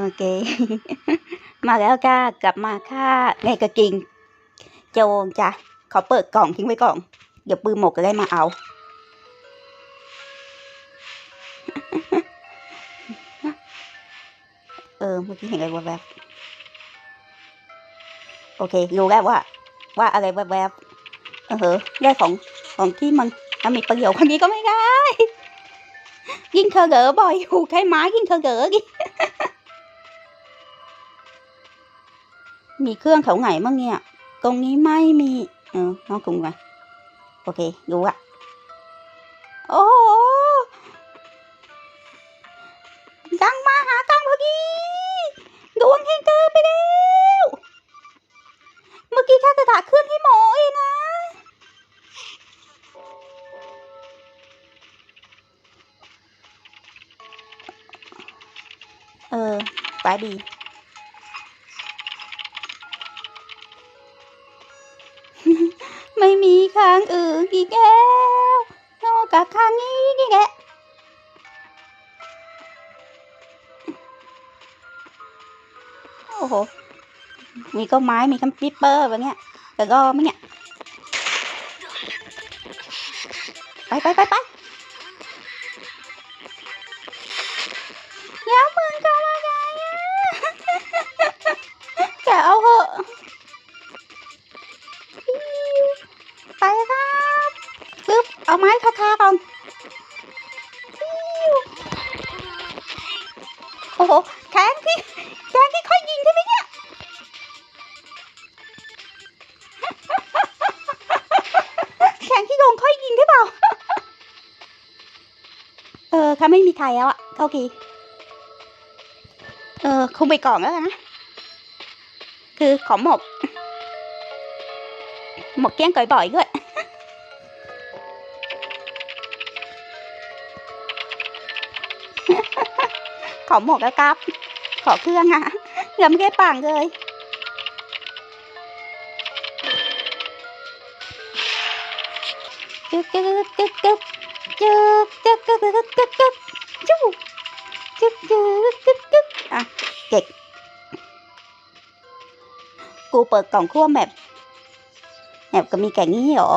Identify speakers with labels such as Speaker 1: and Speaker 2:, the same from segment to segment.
Speaker 1: โอเค มาแล้วค่ะ กลับมาค่ะแม่ก็กินโจงจ้ะเขาเปิดกล่องทิ้งไว้ก่อน เดี๋ยวปืนหมกจะได้มาเอาเออเมื่อกี้เห็นอะไรแวบๆโอเครู้แล้วว่า ว่าอะไรแวบๆเออเหอได้ของของที่มันมันมีประโยชน์คนนี้ก็ไม่ได้ยิงเธอเกอบ่อยอยู่ใช้ไม้ยิงเธอเกอกิ มีเครื่องเขาไหนบ้างเนี่ย ตรงนี้ไม่มี เออน้องกรุงไงโอเครู้อะโอ้ดังมาหากังพอดีดวงเฮงเกอร์ไปแล้วเมื่อกี้แค่กระดาษเคลื่อนให้หมอเองนะเออไปดี ไม่มีข้างอื่นอีกแล้วนอกจากข้างนี้นี่แหละโอ้โห มีก็ไม้ มีคัมปิปเปอร์แบบเนี้ยแต่ก็ไม่เนี่ย ไปไปไปไป แขนที่ค่อยยิงใช่ไหมเนี่ยแขนที่โดนค่อยยิงใช่เปล่า เออถ้าไม่มีใครแล้วอะโอเค เออคงไปก่อนแล้วนนะ คือขอหมก หมกแกงก่อยบ่อยด้วยขอหมกแล้วครับ ขอเครื่องอะยังไม่ได้ปั่นเลยจึ๊กจึ๊กจึ๊กจึ๊กจึ๊กจึ๊กจึ๊กจึ๊กจึ๊กจึ๊กจู้จึ๊กจึ๊กจึ๊กจึ๊กอะเด็กกูเปิดกล่องคั่วแมปแมปก็มีแก่งี้หรอ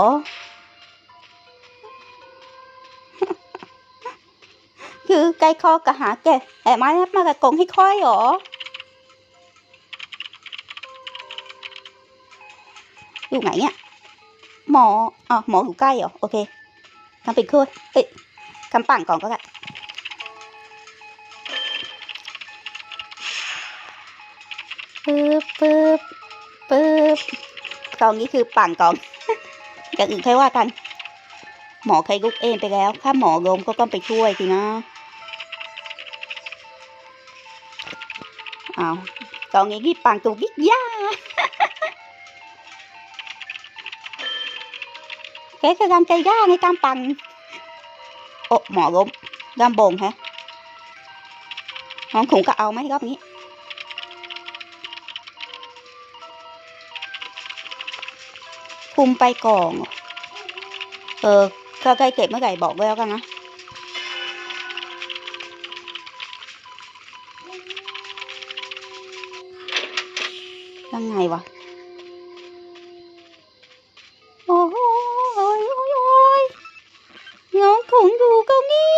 Speaker 1: คือไก่คอกะหาแกแอบไม้มากะกงให้ค่อยหรออยู่ไหนเนี่ยหมออ๋อหมออยู่ใกล้เหรอโอเคทำปิดคุยเอ้ยคำปั่นก่อนก็ได้ปึ๊บปึ๊บปึ๊บกองนี้คือปั่นก่อนอย่างอื่นค่อยว่ากัน หมอเคยลุกเองไปแล้ว ถ้าหมอล้มก็ต้องไปช่วยสินะ เอาวกองนี้ที่ปั่นตุกยิกย่าแกคือการใจยากในการปั่นโอ้หมอล้มด้านบงฮะน้องขุงก็เอาไหมรอบนี้คุมไปก่อนเออถ้าใกล้เก็บเมื่อไหร่บอกไว้แล้วกันนะ ยังไงวะ โอ้โหโอ้ยโอ้ยโอ้ยน้องของดูก็งี้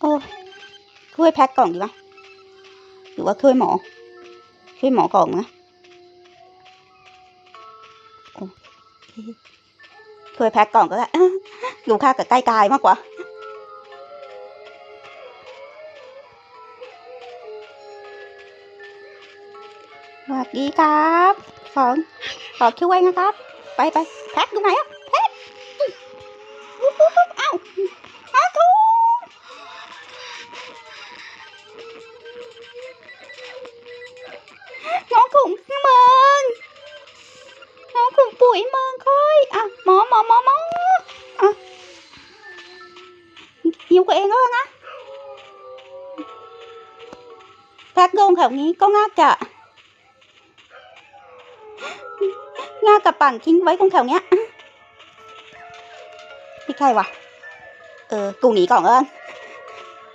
Speaker 1: โอ้ช่วยแพ็คกล่องดีปะหรือว่าช่วยหมอ ช่วยหมอก่อนนะโอเคช่วยแพ็คกล่องก็ได้ดูค่ากับใกล้กายมากกว่า สวัสดีครับของขอช่วยนะครับ ไปไปแพ็คดูไหนอะแพ็คปุ๊บปุ๊บปุ๊บเอ้าอาทูน้องขุงเมืองน้องขุงปุ๋ยเมืองค่อยอะหมอหมอหมอหมออะหิวกับเองแล้วนะแพ็คโดงแถวนี้ก็ง่ายจะ งากับปั่นทิ้งไว้ตรงแถวเนี้ยพี่ใครวะ เออ กูหนีก่อนแล้วกัน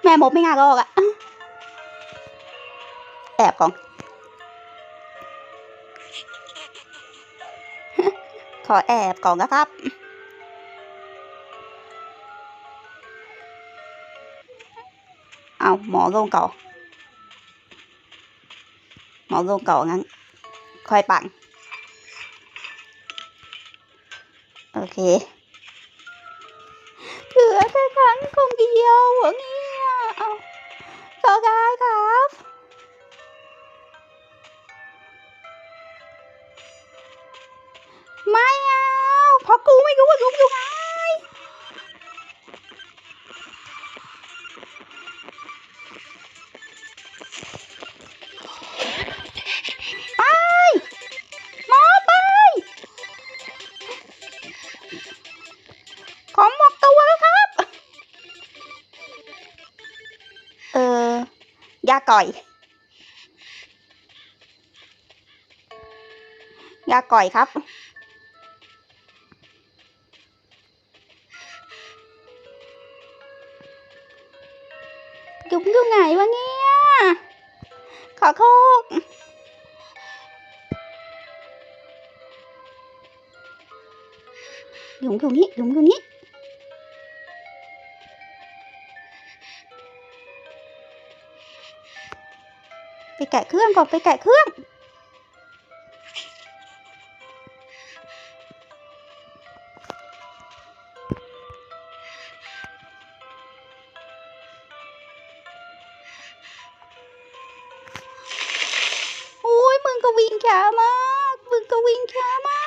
Speaker 1: แม่มดไม่งาก็ออกอะแอบก่อนขอแอบก่อนนะครับเอาหมอลงก่อนหมอลงก่อนงั้นค่อยปั่น โอเคเหลือแค่ครั้งคงเดียวหัวเงี้ยเอาขอได้ครับไม่เอาเพราะกูไม่รู้ว่าลุงอยู่ไงาก่อย ยาก่อยครับยุงอยู่ไหนวะเนี่ย ขอโทษยุงอยู่นี่ยุงอยู่นี่ ไปแกะเครื่องก่อนไปแกะเครื่อง โอ้ยมึงก็วิ่งช้ามาก มึงก็วิ่งช้ามาก